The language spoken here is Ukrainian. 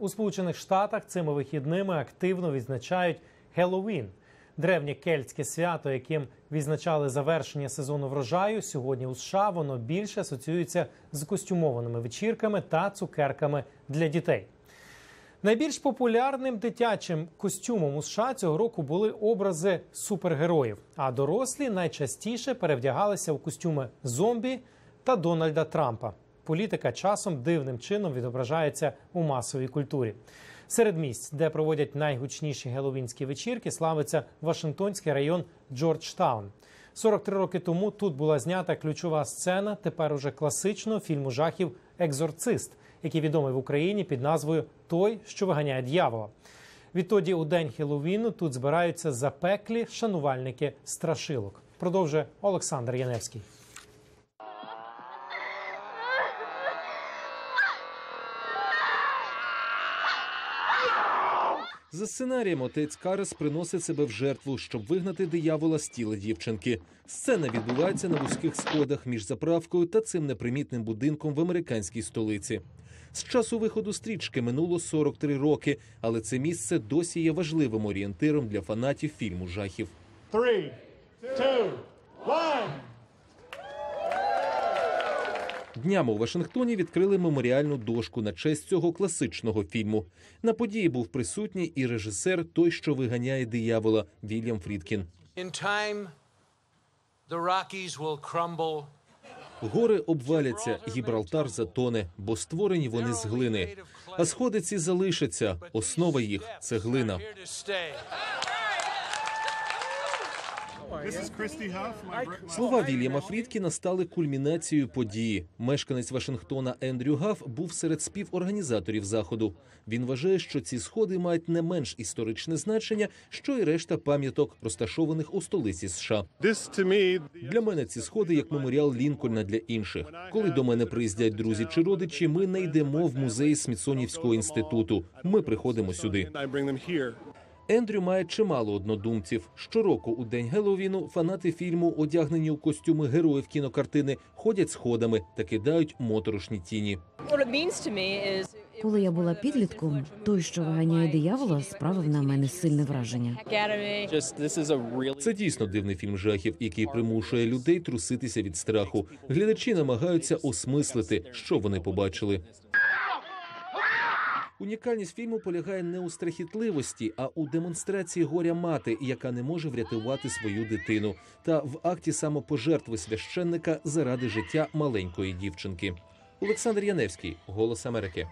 У Сполучених Штатах цими вихідними активно відзначають Хеллоуін. Древнє кельтське свято, яким відзначали завершення сезону врожаю. Сьогодні у США воно більше асоціюється з костюмованими вечірками та цукерками для дітей. Найбільш популярним дитячим костюмом у США цього року були образи супергероїв, а дорослі найчастіше перевдягалися у костюми зомбі та Дональда Трампа. Політика часом дивним чином відображається у масовій культурі. Серед місць, де проводять найгучніші геловінські вечірки, славиться Вашингтонський район Джорджтаун. 43 роки тому тут була знята ключова сцена тепер уже класичного фільму жахів Екзорцист, який відомий в Україні під назвою Той, що виганяє дьявола. Відтоді у день Хеллоуіну тут збираються запеклі шанувальники страшилок. Продовжує Олександр Яневський. За сценарієм отець Карес приносить себе в жертву, щоб вигнати диявола з тіла дівчинки. Сцена відбувається на вузьких сходах між заправкою та цим непримітним будинком в американській столиці. З часу виходу стрічки минуло 43 роки, але це місце досі є важливим орієнтиром для фанатів фільму жахів. Three, two, one. Днями у Вашингтоні відкрили меморіальну дошку на честь цього класичного фільму. На події був присутній і режисер той, що виганяє диявола Вільям Фрідкін. Гори обваляться, Гібралтар затоне, бо створені вони з глини. А сходи ці залишаться. Основа їх це глина. Слова Вільяма Фрідкіна стали кульмінацією події. Мешканець Вашингтона Ендрю Гаф був серед співорганізаторів заходу. Він вважає, що ці сходи мають не менш історичне значення, що й решта пам'яток, розташованих у столиці США. Для мене ці сходи як меморіал Лінкольна для інших. Коли до мене приїздять друзі чи родичі, ми не йдемо в музей Смітсонівського інституту. Ми приходимо сюди. Ендрю має чимало однодумців. Щороку у день Геловіну фанати фільму, одягнені у костюми героїв кінокартини, ходять сходами та кидають моторошні тіні. Коли я була підлітком, той, що виганяє диявола, справив на мене сильне враження. Це дійсно дивний фільм жахів, який примушує людей труситися від страху. Глядачі намагаються осмислити, що вони побачили. Унікальність фільму полягає не у страхітливості, а у демонстрації горя мати, яка не може врятувати свою дитину, та в акті самопожертви священника заради життя маленької дівчинки. Олександр Яневський, Голос Америки.